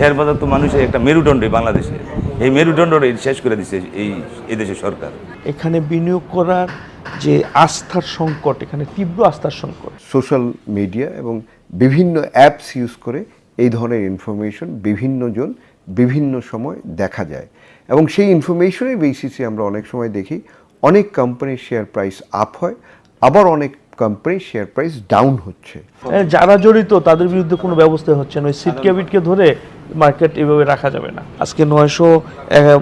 Share বাজার তো মানুষের একটা মেরুদণ্ড বাংলাদেশে। এই মেরুদণ্ডটা শেষ করে দিছে এই এদেশের সরকার। এখানে বিনিয়োগ করার যে আস্থার সংকট এখানে তীব্র আস্থার সংকট। সোশ্যাল মিডিয়া এবং বিভিন্ন অ্যাপস ইউজ করে এই ধরনের ইনফরমেশন বিভিন্ন জন বিভিন্ন সময় দেখা যায়। এবং সেই ইনফরমেশনের বেসিসে আমরা অনেক সময় দেখি অনেক কোম্পানির শেয়ার প্রাইস আপ হয় আবার অনেক কোম্পানির শেয়ার প্রাইস ডাউন হচ্ছে। যারা জড়িত তাদের বিরুদ্ধে কোনো ব্যবস্থা হচ্ছে না। ওই সিটকে বিটকে ধরে মার্কেট এভাবে রাখা যাবে না। আজকে নয়শো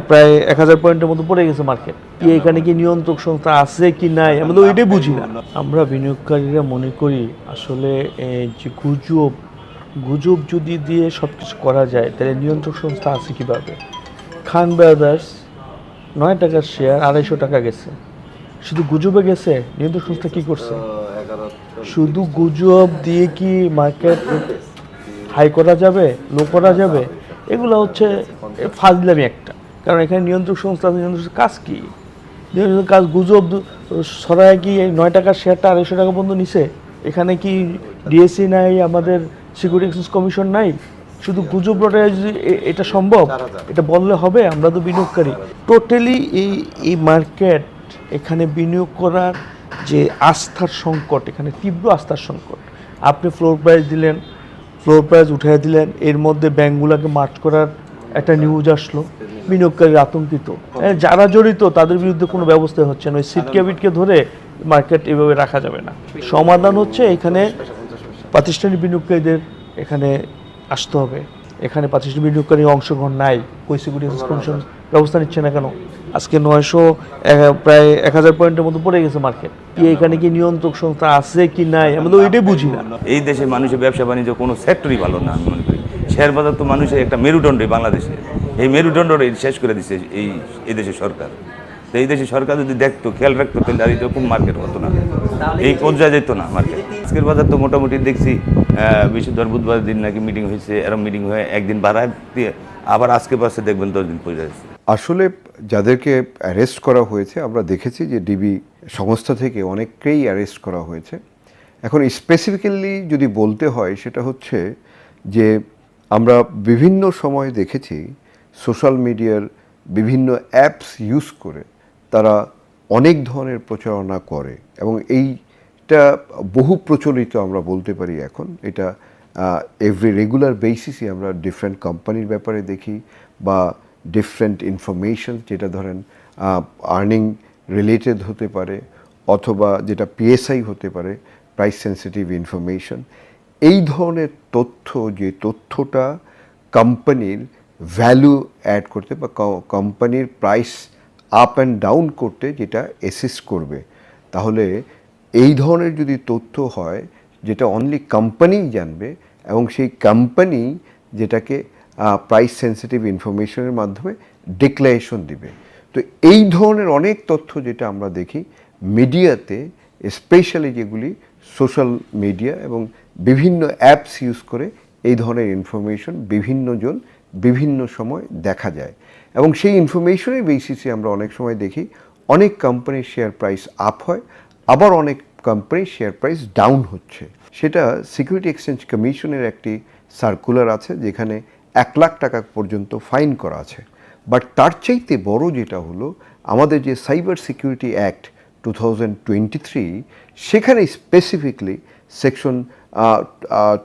প্রায় এক হাজার পয়েন্টের মতো পড়ে গেছে মার্কেট। কি এখানে কি নিয়ন্ত্রক সংস্থা আছে কি নাই? আমরা তো ওইটাই বুঝি না। আমরা বিনিয়োগকারীরা মনে করি আসলে যে গুজব গুজব যদি দিয়ে সব কিছু করা যায় তাহলে নিয়ন্ত্রক সংস্থা আছে কীভাবে? খান ব্রাদার্স নয় টাকার শেয়ার আড়াইশো টাকা গেছে। শুধু গুজবে গেছে? নিয়ন্ত্রক সংস্থা কি করছে? শুধু গুজব দিয়ে কি মার্কেট হাই করা যাবে লো করা যাবে, এগুলো হচ্ছে ফাজলামি একটা। কারণ এখানে নিয়ন্ত্রক সংস্থা নিয়ন্ত্রক কাজ কি? কাজ গুজব সরায় কি এই নয় টাকার শেয়ারটা আড়াইশো টাকা পর্যন্ত নিছে? এখানে কি ডিএসসি নাই, আমাদের সিকিউরিটি এক্সচেঞ্জ কমিশন নাই? শুধু গুজব রটায় যদি এটা সম্ভব? এটা বললে হবে, আমরা তো বিনিয়োগকারী। টোটালি এই এই মার্কেট এখানে বিনিয়োগ করার যে আস্থার সংকট, এখানে তীব্র আস্থার সংকট। আপনি ফ্লোর প্রাইস দিলেন ফ্লোর প্রাইস উঠিয়ে দিলেন। এর মধ্যে ব্যাঙ্কগুলোকে মার্চ করার একটা নিউজ আসলো বিনিয়োগকারী আতঙ্কিত। এ, যারা জড়িত তাদের বিরুদ্ধে কোনো ব্যবস্থা হচ্ছে না। ওই সিটকে বিটকে ধরে মার্কেট এভাবে রাখা যাবে না। সমাধান হচ্ছে এখানে প্রাতিষ্ঠানিক বিনিয়োগকারীদের এখানে আসতে হবে। এখানে প্রাতিষ্ঠানিক বিনিয়োগকারী অংশগ্রহণ নাই। কই ব্যবস্থা নিচ্ছে না কেন? আজকে নয়শো প্রায় এক হাজার পয়েন্টের মতো পড়ে গেছে মার্কেট কি এখানে কি নিয়ন্ত্রক সংস্থা আছে কি নাই? আমরা তো ওইটাই বুঝি না। এই দেশে মানুষের ব্যবসা বাণিজ্য কোনো সেক্টরই ভালো না, আমি মনে করি। শেয়ার বাজার তো মানুষের একটা মেরুদণ্ড বাংলাদেশে। এই মেরুদণ্ডটা শেষ করে দিছে এই এদেশের সরকার। তো এই দেশের সরকার যদি দেখতো, খেয়াল রাখতো, তাহলে আর এরকম মার্কেট হতো না। এই পর্যায়ে যেত না মার্কেট আজকের বাজার তো মোটামুটি দেখছি বৃহস্পতিবার বুধবার দিন নাকি মিটিং হয়েছে এরকম মিটিং হয়ে একদিন বাড়ায় দিয়ে আবার আজকে পাশে দেখবেন দশ দিন পরে যাচ্ছে আসলে যাদেরকে অ্যারেস্ট করা হয়েছে, আমরা দেখেছি যে ডিবি সংস্থা থেকে অনেককেই অ্যারেস্ট করা হয়েছে। এখন স্পেসিফিক্যালি যদি বলতে হয়, সেটা হচ্ছে যে আমরা বিভিন্ন সময় দেখেছি সোশ্যাল মিডিয়ার বিভিন্ন অ্যাপস ইউজ করে তারা অনেক ধরনের প্রচারণা করে এবং এইটা বহু প্রচলিত আমরা বলতে পারি এখন। এটা এভরি রেগুলার বেসিসে আমরা ডিফারেন্ট কোম্পানির ব্যাপারে দেখি বা ডিফারেন্ট ইনফরমেশন যেটা ধরেন আর্নিং রিলেটেড হতে পারে অথবা যেটা পিএসআই হতে পারে প্রাইস সেন্সিটিভ ইনফরমেশন এই ধরনের তথ্য, যে তথ্যটা কোম্পানির ভ্যালু অ্যাড করতে বা কোম্পানির প্রাইস আপ অ্যান্ড ডাউন করতে যেটা অ্যাসিস্ট করবে। তাহলে এই ধরনের যদি তথ্য হয়, যেটা অনলি কোম্পানিই জানবে এবং সেই কোম্পানি যেটাকে প্রাইস সেন্সিটিভ ইনফরমেশনের মাধ্যমে ডিক্লারেশন দিবে। তো এই ধরনের অনেক তথ্য যেটা আমরা দেখি মিডিয়াতে স্পেশালি যেগুলি সোশ্যাল মিডিয়া এবং বিভিন্ন অ্যাপস ইউজ করে এই ধরনের ইনফরমেশন বিভিন্ন জন বিভিন্ন সময় দেখা যায়। এবং সেই ইনফরমেশনের বেসিসে আমরা অনেক সময় দেখি অনেক কোম্পানির শেয়ার প্রাইস আপ হয়, আবার অনেক কোম্পানির শেয়ার প্রাইস ডাউন হচ্ছে। সেটা সিকিউরিটি এক্সচেঞ্জ কমিশনের একটি সার্কুলার আছে, যেখানে এক লাখ টাকা পর্যন্ত ফাইন করা আছে। বাট তার চাইতে বড় যেটা হলো, আমাদের যে cyber security act two thousand twenty three সেখানে specifically section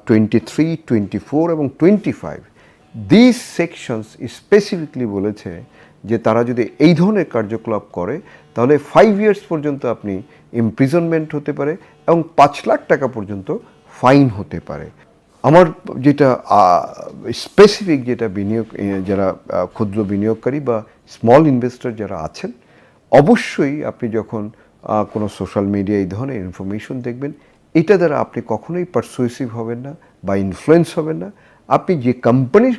twenty three twenty four এবং twenty five this sections specifically বলেছে যে তারা যদি এই ধরনের কার্যকলাপ করে, তাহলে ফাইভ ইয়ার্স পর্যন্ত আপনি ইমপ্রিজনমেন্ট হতে পারে এবং পাঁচ লাখ টাকা পর্যন্ত ফাইন হতে পারে। আমার যেটা স্পেসিফিক যেটা বিনিয়োগ যারা ক্ষুদ্র বিনিয়োগকারী বা স্মল ইনভেস্টর যারা আছেন, অবশ্যই আপনি যখন কোনো সোশ্যাল মিডিয়া এই ধরনের ইনফরমেশন দেখবেন, এটা দ্বারা আপনি কখনোই পারসুয়েসিভ হবেন না বা ইনফ্লুয়েন্স হবেন না। আপনি যে কোম্পানির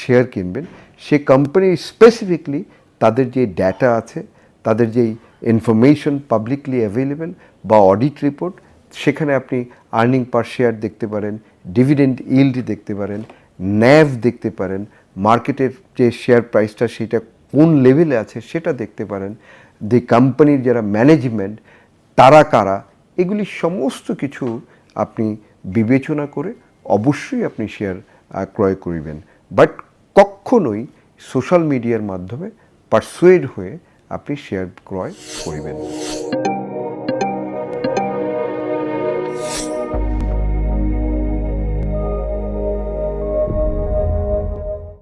শেয়ার কিনবেন, সে কোম্পানি স্পেসিফিকলি তাদের যে ডেটা আছে, তাদের যেই ইনফরমেশন পাবলিকলি অ্যাভেলেবেল বা অডিট রিপোর্ট সেখানে আপনি আর্নিং পার শেয়ার দেখতে পারেন ডিভিডেন্ড ইল্ড দেখতে পারেন ন্যাভ দেখতে পারেন মার্কেটের যে শেয়ার প্রাইসটা সেটা কোন লেভেলে আছে সেটা দেখতে পারেন। দি কোম্পানির যারা ম্যানেজমেন্ট তারা কারা, এগুলি সমস্ত কিছু আপনি বিবেচনা করে অবশ্যই আপনি শেয়ার ক্রয় করিবেন। বাট কখনোই সোশ্যাল মিডিয়ার মাধ্যমে পারসুয়েড হয়ে আপনি শেয়ার ক্রয় করিবেন